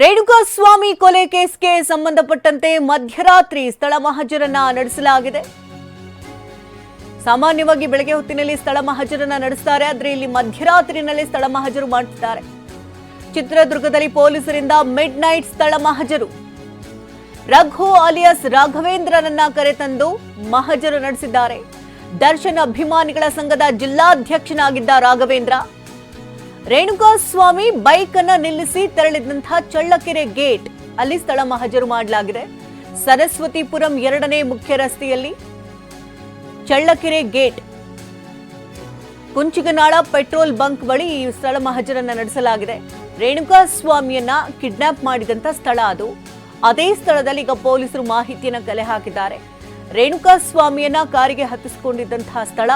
ರೇಣುಕಾಸ್ವಾಮಿ ಕೊಲೆ ಕೇಸ್ಗೆ ಸಂಬಂಧಪಟ್ಟಂತೆ ಮಧ್ಯರಾತ್ರಿ ಸ್ಥಳ ಮಹಜರನ್ನ ನಡೆಸಲಾಗಿದೆ. ಸಾಮಾನ್ಯವಾಗಿ ಬೆಳಗ್ಗೆ ಹೊತ್ತಿನಲ್ಲಿ ಸ್ಥಳ ಮಹಜರನ್ನ ನಡೆಸ್ತಾರೆ, ಆದರೆ ಇಲ್ಲಿ ಮಧ್ಯರಾತ್ರಿನಲ್ಲಿ ಸ್ಥಳ ಮಹಜರು ಮಾಡ್ತಿದ್ದಾರೆ. ಚಿತ್ರದುರ್ಗದಲ್ಲಿ ಪೊಲೀಸರಿಂದ ಮಿಡ್ ನೈಟ್ ಸ್ಥಳ ಮಹಜರು. ರಘು ಅಲಿಯಸ್ ರಾಘವೇಂದ್ರನನ್ನ ಕರೆತಂದು ಮಹಜರು ನಡೆಸಿದ್ದಾರೆ. ದರ್ಶನ್ ಅಭಿಮಾನಿಗಳ ಸಂಘದ ಜಿಲ್ಲಾಧ್ಯಕ್ಷನಾಗಿದ್ದ ರಾಘವೇಂದ್ರ ರೇಣುಕಾಸ್ವಾಮಿ ಬೈಕ್ ಅನ್ನ ನಿಲ್ಲಿಸಿ ತೆರಳಿದಂತಹ ಚಳ್ಳಕೆರೆ ಗೇಟ್. ಅಲ್ಲಿ ಸ್ಥಳ ಮಹಜರು ಮಾಡಲಾಗಿದೆ. ಸರಸ್ವತಿಪುರಂ ಎರಡನೇ ಮುಖ್ಯ ರಸ್ತೆಯಲ್ಲಿ Challakere gate. Kunchiganal petrol bunk ಬಳಿ ಈ ಸ್ಥಳ ಮಹಜರನ್ನ ನಡೆಸಲಾಗಿದೆ. ರೇಣುಕಾಸ್ವಾಮಿಯನ್ನ ಕಿಡ್ನಾಪ್ ಮಾಡಿದಂತ ಸ್ಥಳ ಅದು. ಅದೇ ಸ್ಥಳದಲ್ಲಿ ಈಗ ಪೊಲೀಸರು ಮಾಹಿತಿಯನ್ನ ಕಲೆ ಹಾಕಿದ್ದಾರೆ. ರೇಣುಕಾಸ್ವಾಮಿಯನ್ನ ಕಾರಿಗೆ ಹತ್ತಿಸಿಕೊಂಡಿದ್ದಂತಹ ಸ್ಥಳ.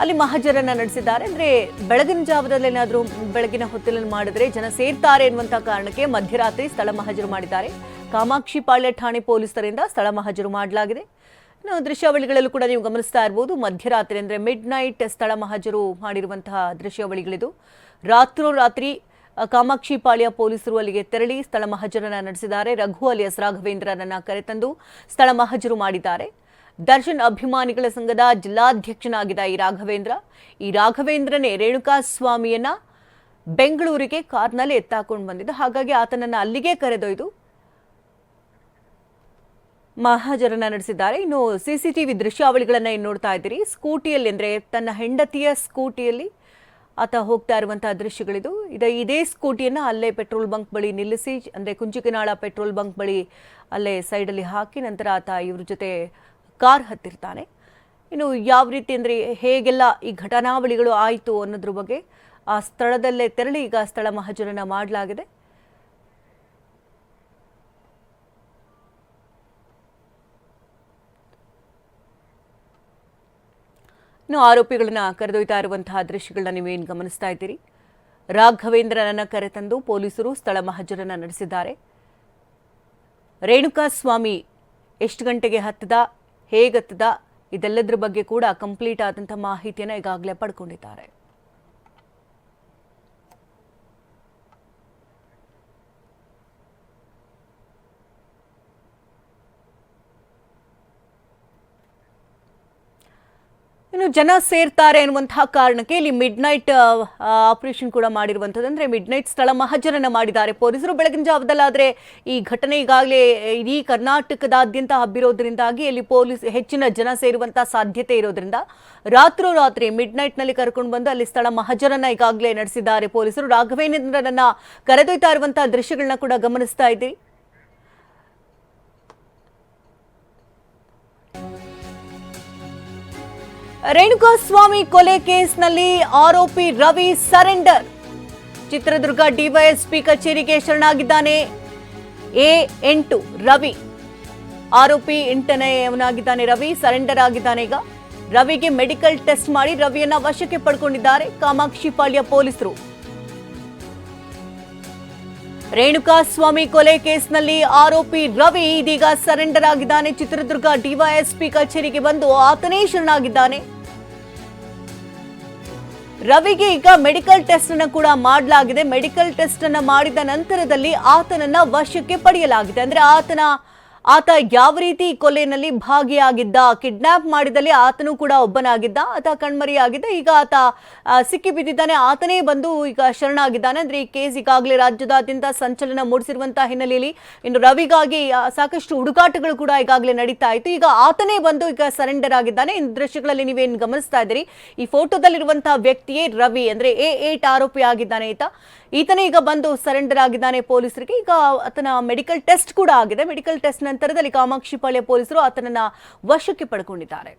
ಅಲ್ಲಿ ಮಹಾಜರನ್ನ ನಡೆಸಿದ್ದಾರೆ. ಅಂದ್ರೆ ಬೆಳಗಿನ ಜಾವದಲ್ಲಿ ಏನಾದರೂ ಬೆಳಗಿನ ಹೊತ್ತಲ್ಲಿ ಮಾಡಿದ್ರೆ ಜನ ಸೇರ್ತಾರೆ ಎನ್ನುವಂತಹ ಕಾರಣಕ್ಕೆ ಮಧ್ಯರಾತ್ರಿ ಸ್ಥಳ ಮಹಜರು ಮಾಡಿದ್ದಾರೆ. ಕಾಮಾಕ್ಷಿ ಪಾಳ್ಯ ಠಾಣೆ ಪೊಲೀಸರಿಂದ ಸ್ಥಳ ಮಹಜರು ಮಾಡಲಾಗಿದೆ. ದೃಶ್ಯಾವಳಿಗಳಲ್ಲೂ ಕೂಡ ನೀವು ಗಮನಿಸ್ತಾ ಇರ್ಬೋದು, ಮಧ್ಯರಾತ್ರಿ ಅಂದ್ರೆ ಮಿಡ್ ನೈಟ್ ಸ್ಥಳ ಮಹಜರು ಮಾಡಿರುವಂತಹ ದೃಶ್ಯಾವಳಿಗಳಿದು. ರಾತ್ರೋರಾತ್ರಿ ಕಾಮಾಕ್ಷಿ ಪಾಳ್ಯ ಪೊಲೀಸರು ಅಲ್ಲಿಗೆ ತೆರಳಿ ಸ್ಥಳ ಮಹಜರನ್ನ ನಡೆಸಿದ್ದಾರೆ. ರಘು ಅಲಿಯಸ್ ರಾಘವೇಂದ್ರನನ್ನ ಕರೆತಂದು ಸ್ಥಳ ಮಹಜರು ಮಾಡಿದ್ದಾರೆ. ದರ್ಶನ್ ಅಭಿಮಾನಿಗಳ ಸಂಘದ ಜಿಲ್ಲಾಧ್ಯಕ್ಷನಾಗಿದ್ದ ಈ ರಾಘವೇಂದ್ರ, ಈ ರಾಘವೇಂದ್ರನೇ ರೇಣುಕಾ ಸ್ವಾಮಿಯನ್ನ ಬೆಂಗಳೂರಿಗೆ ಕಾರ್ನಲ್ಲಿ ಎತ್ತಾಕೊಂಡು ಬಂದಿದ್ದು. ಹಾಗಾಗಿ ಆತನನ್ನ ಅಲ್ಲಿಗೆ ಕರೆದೊಯ್ದು ಮಹಾಜರನ್ನ ನಡೆಸಿದ್ದಾರೆ. ಇನ್ನು ಸಿಸಿಟಿವಿ ದೃಶ್ಯಾವಳಿಗಳನ್ನ ಏನು ನೋಡ್ತಾ ಇದ್ದೀರಿ. ಸ್ಕೂಟಿಯಲ್ಲಿ ಅಂದರೆ ತನ್ನ ಹೆಂಡತಿಯ ಸ್ಕೂಟಿಯಲ್ಲಿ ಆತ ಹೋಗ್ತಾ ಇರುವಂತಹ ದೃಶ್ಯಗಳಿದು. ಇದ ಇದೇ ಸ್ಕೂಟಿಯನ್ನ ಅಲ್ಲೇ ಪೆಟ್ರೋಲ್ ಬಂಕ್ ಬಳಿ ನಿಲ್ಲಿಸಿ, ಅಂದ್ರೆ ಕುಂಚಿಕಿನಾಳ ಪೆಟ್ರೋಲ್ ಬಂಕ್ ಬಳಿ ಅಲ್ಲೇ ಸೈಡಲ್ಲಿ ಹಾಕಿ ನಂತರ ಆತ ಇವ್ರ ಜೊತೆ ಕಾರ್ ಹತ್ತಿರ್ತಾನೆ. ಇನ್ನು ಯಾವ ರೀತಿ ಅಂದರೆ ಹೇಗೆಲ್ಲ ಈ ಘಟನಾವಳಿಗಳು ಆಯಿತು ಅನ್ನೋದ್ರ ಬಗ್ಗೆ ಆ ಸ್ಥಳದಲ್ಲೇ ತೆರಳಿ ಈಗ ಸ್ಥಳ ಮಹಜರನ್ನ ಮಾಡಲಾಗಿದೆ. ಇನ್ನು ಆರೋಪಿಗಳನ್ನ ಕರೆದೊಯ್ತಾ ಇರುವಂತಹ ದೃಶ್ಯಗಳನ್ನ ನೀವೇನು ಗಮನಿಸ್ತಾ ಇದ್ದೀರಿ? ರಾಘವೇಂದ್ರನನ್ನ ಕರೆತಂದು ಪೊಲೀಸರು ಸ್ಥಳ ಮಹಜರನ್ನ ನಡೆಸಿದ್ದಾರೆ. ರೇಣುಕಾಸ್ವಾಮಿ ಎಷ್ಟು ಗಂಟೆಗೆ ಹತ್ತದ? ಹೇಗತ್ತದ? ಇದೆಲ್ಲದರ ಬಗ್ಗೆ ಕೂಡ ಕಂಪ್ಲೀಟ್ ಆದಂಥ ಮಾಹಿತಿಯನ್ನು ಈಗಾಗಲೇ ಪಡ್ಕೊಂಡಿದ್ದಾರೆ. ಇನ್ನು ಜನ ಸೇರ್ತಾರೆ ಅನ್ನುವಂತಹ ಕಾರಣಕ್ಕೆ ಇಲ್ಲಿ ಮಿಡ್ ನೈಟ್ ಆಪರೇಷನ್ ಕೂಡ ಮಾಡಿರುವಂಥದ್ದು. ಅಂದರೆ ಮಿಡ್ ನೈಟ್ ಸ್ಥಳ ಮಹಜರನ್ನ ಮಾಡಿದ್ದಾರೆ. ಪೊಲೀಸರು ಬೆಳಗಿನ ಜಾವದಲ್ಲಾದರೆ ಈ ಘಟನೆ ಈಗಾಗಲೇ, ಇಡೀ ಕರ್ನಾಟಕದಾದ್ಯಂತ ಹಬ್ಬಿರೋದ್ರಿಂದಾಗಿ ಇಲ್ಲಿ ಪೊಲೀಸ್ ಹೆಚ್ಚಿನ ಜನ ಸೇರುವಂತಹ ಸಾಧ್ಯತೆ ಇರೋದ್ರಿಂದ ರಾತ್ರೋರಾತ್ರಿ ಮಿಡ್ ನೈಟ್ನಲ್ಲಿ ಕರ್ಕೊಂಡು ಬಂದು ಅಲ್ಲಿ ಸ್ಥಳ ಮಹಜರನ್ನ ಈಗಾಗಲೇ ನಡೆಸಿದ್ದಾರೆ ಪೊಲೀಸರು. ರಾಘವೇಂದ್ರನನ್ನ ಕರೆದೊಯ್ತಾ ಇರುವಂತಹ ದೃಶ್ಯಗಳನ್ನ ಕೂಡ ಗಮನಿಸ್ತಾ ಇದ್ದೀರಿ. ರೇಣುಕಾಸ್ವಾಮಿ ಕೊಲೆ ಕೇಸ್ನಲ್ಲಿ ಆರೋಪಿ ರವಿ ಸರೆಂಡರ್. ಚಿತ್ರದುರ್ಗ ಡಿವೈಎಸ್ಪಿ ಕಚೇರಿಗೆ ಶರಣಾಗಿದ್ದಾನೆ. ಎ ಎಂಟು ರವಿ. ಆರೋಪಿ ಎಂಟನೆಯವನಾಗಿದ್ದಾನೆ ರವಿ, ಸರೆಂಡರ್ ಆಗಿದ್ದಾನೆ ಈಗ. ರವಿಗೆ ಮೆಡಿಕಲ್ ಟೆಸ್ಟ್ ಮಾಡಿ ರವಿಯನ್ನ ವಶಕ್ಕೆ ಪಡ್ಕೊಂಡಿದ್ದಾರೆ. ಕಾಮಾಕ್ಷಿಪಾಳ್ಯ ಪೊಲೀಸರು. ರೇಣುಕಾಸ್ವಾಮಿ ಕೊಲೆ ಕೇಸ್ನಲ್ಲಿ ಆರೋಪಿ ರವಿ ಇದೀಗ ಸರೆಂಡರ್ ಆಗಿದ್ದಾನೆ ಚಿತ್ರದುರ್ಗ ಡಿವೈಎಸ್ಪಿ ಕಚೇರಿಗೆ ಬಂದು ಆತನೇ ಶರಣಾಗಿದ್ದಾನೆ. ರವಿಗೆ ಈಗ ಮೆಡಿಕಲ್ ಟೆಸ್ಟ್ ಅನ್ನು ಕೂಡ ಮಾಡಲಾಗಿದೆ. ಮೆಡಿಕಲ್ ಟೆಸ್ಟ್ ಅನ್ನು ಮಾಡಿದ ನಂತರದಲ್ಲಿ ಆತನನ್ನ ವಶಕ್ಕೆ ಪಡೆಯಲಾಗಿದೆ. ಅಂದ್ರೆ ಆತನ ಆತ ಯಾವ ರೀತಿ ಈ ಕೊಲೆಯಲ್ಲಿ ಭಾಗಿಯಾಗಿದ್ದ, ಕಿಡ್ನಾಪ್ ಮಾಡಿದಲ್ಲಿ ಆತನು ಕೂಡ ಒಬ್ಬನಾಗಿದ್ದ, ಆತ ಕಣ್ಮರಿಯಾಗಿದ್ದ, ಈಗ ಆತ ಸಿಕ್ಕಿ ಬಿದ್ದಿದ್ದಾನೆ, ಆತನೇ ಬಂದು ಈಗ ಶರಣಾಗಿದ್ದಾನೆ. ಅಂದ್ರೆ ಈ ಕೇಸ್ ಈಗಾಗಲೇ ರಾಜ್ಯದಾದ್ಯಂತ ಸಂಚಲನ ಮೂಡಿಸಿರುವಂತಹ ಹಿನ್ನೆಲೆಯಲ್ಲಿ ಇನ್ನು ರವಿಗಾಗಿ ಸಾಕಷ್ಟು ಹುಡುಕಾಟಗಳು ಕೂಡ ಈಗಾಗಲೇ ನಡೀತಾ ಇತ್ತು. ಈಗ ಆತನೇ ಬಂದು ಈಗ ಸರೆಂಡರ್ ಆಗಿದ್ದಾನೆ. ಈ ದೃಶ್ಯಗಳಲ್ಲಿ ನೀವೇನು ಗಮನಿಸ್ತಾ ಇದ್ದೀರಿ? ಈ ಫೋಟೋದಲ್ಲಿರುವಂತಹ ವ್ಯಕ್ತಿಯೇ ರವಿ, ಅಂದ್ರೆ ಎ ಏಟ್ ಆರೋಪಿ ಆಗಿದ್ದಾನೆ ಈತ. ಈತನೇ ಈಗ ಬಂದು ಸರೆಂಡರ್ ಆಗಿದ್ದಾನೆ ಪೊಲೀಸರಿಗೆ. ಈಗ ಆತನ ಮೆಡಿಕಲ್ ಟೆಸ್ಟ್ ಕೂಡ ಆಗಿದೆ. ಮೆಡಿಕಲ್ ಟೆಸ್ಟ್ ನಂತರದಲ್ಲಿ ಕಾಮಾಕ್ಷಿಪಾಳ್ಯ ಪೊಲೀಸರು ಆತನನ್ನ ವಶಕ್ಕೆ ಪಡ್ಕೊಂಡಿದ್ದಾರೆ.